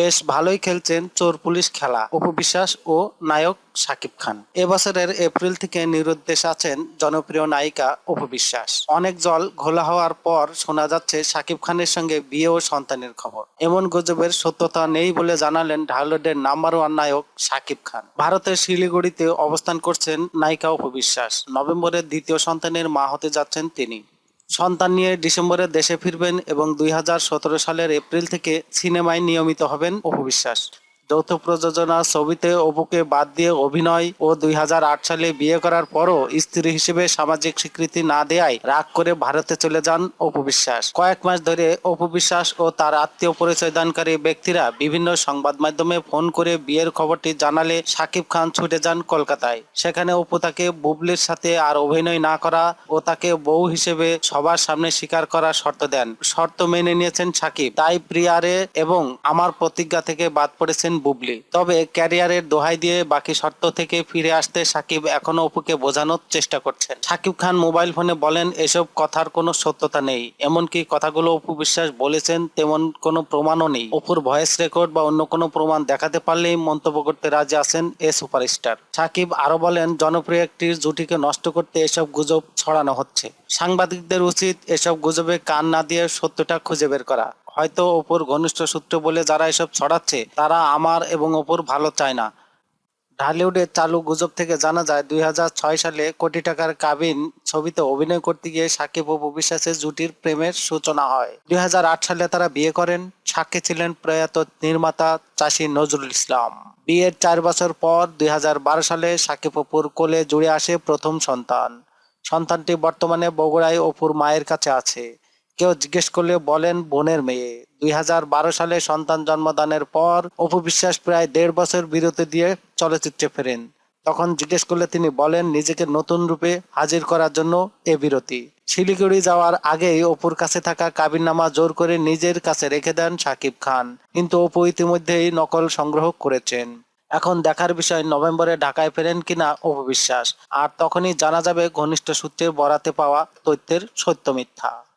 বেশ ভালোই খেলছেন চোর পুলিশ খেলা উপবিশ্বাস ও নায়ক শাকিব খান। এবছরের এপ্রিল থেকে নিরুদ্দেশ আছেন জনপ্রিয় নায়িকা উপবিশ্বাস অনেক জল ঘোলা হওয়ার পর শোনা যাচ্ছে শাকিব খানের সঙ্গে বিয়ে ও সন্তানের খবর। এমন গুজবের সত্যতা নেই বলে জানালেন ঢালিউডের নাম্বার ওয়ান নায়ক শাকিব খান। ভারতের শিলিগুড়িতে অবস্থান করছেন নায়িকা উপবিশ্বাস নভেম্বরের দ্বিতীয় সন্তানের মা হতে যাচ্ছেন তিনি। সন্তান নিয়ে ডিসেম্বরে দেশে ফিরবেন এবং দুই হাজার সতেরো সালের এপ্রিল থেকে সিনেমায় নিয়মিত হবেন অপবিশ্বাস যৌথ প্রযোজনা ছবিতে অপুকে বাদ দিয়ে অভিনয় ও দুই হাজার আট সালে বিয়ে করার পরও স্ত্রী হিসেবে সামাজিক স্বীকৃতি না দেয়ায় রাগ করে ভারতে চলে যান অপবিশ্বাস কয়েক মাস ধরে অপবিশ্বাস ও তার আত্মীয় পরিচয় দানকারী ব্যক্তিরা বিভিন্ন সংবাদ মাধ্যমে ফোন করে বিয়ের খবরটি জানালে সাকিব খান ছুটে যান কলকাতায়। সেখানে অপু তাকে বুবলির সাথে আর অভিনয় না করা ও তাকে বউ হিসেবে সবার সামনে স্বীকার করার শর্ত দেন। শর্ত মেনে নিয়েছেন সাকিব। তাই প্রিয়ারে এবং আমার প্রতিজ্ঞা থেকে বাদ পড়েছেন বুবলি। তবে ক্যারিয়ারের দোহাই দিয়ে বাকি শর্ত থেকে ফিরে আসতে সাকিব এখনও অপুকে বোঝানোর চেষ্টা করছেন। সাকিব খান মোবাইল ফোনে বলেন, এসব কথার কোনো সত্যতা নেই। এমনকি কথাগুলো অপু বিশ্বাস বলেছেন, তেমন কোনো প্রমাণও নেই। অপুর ভয়েস রেকর্ড বা অন্য কোনো প্রমাণ দেখাতে পারলেই মন্তব্য করতে রাজি আছেন এ সুপারস্টার। সাকিব আরও বলেন, জনপ্রিয় একটি জুটিকে নষ্ট করতে এসব গুজব ছড়ানো হচ্ছে। সাংবাদিকদের উচিত এসব গুজবে কান না দিয়ে সত্যটা খুঁজে বের করা। হয়তো অপুর ঘনিষ্ঠ সূত্র বলে যারা এসব ছড়াচ্ছে, তারা আমার এবং অপুর ভালো চায় না। ঢালিউডের চালু গুজব থেকে জানা যায়, দুই সালে কোটি টাকার কাবিন ছবিতে অভিনয় করতে গিয়ে সাকিব ও বিশ্বাসের জুটির প্রেমের সূচনা হয়। দুই হাজার আট সালে তারা বিয়ে করেন। সাক্ষী ছিলেন প্রয়াত নির্মাতা চাষী নজরুল ইসলাম। বিয়ের চার বছর পর দুই হাজার বারো সালে সাকিব অপুর কোলে জুড়ে আসে প্রথম সন্তান। সন্তানটি বর্তমানে বগুড়ায় অপুর মায়ের কাছে আছে। কেউ জিজ্ঞেস করলে বলেন বোনের মেয়ে। দুই হাজার বারো সালে সন্তান জন্মদানের পর অপু বিশ্বাস প্রায় দেড় বছর বিরতি দিয়ে চলচ্চিত্রে ফেরেন। তখন জিজ্ঞেস করলে তিনি বলেন, নিজেকে নতুন রূপে হাজির করার জন্য এ বিরতি। শিলিগুড়ি যাওয়ার আগেই অপুর কাছে থাকা কাবিননামা জোর করে নিজের কাছে রেখে দেন সাকিব খান। কিন্তু অপু ইতিমধ্যেই নকল সংগ্রহ করেছেন। এখন দেখার বিষয়, নভেম্বরে ঢাকায় ফেরেন কিনা অপবিশ্বাস আর তখনই জানা যাবে ঘনিষ্ঠ সূত্রের বরাতে পাওয়া তথ্যের সত্য মিথ্যা।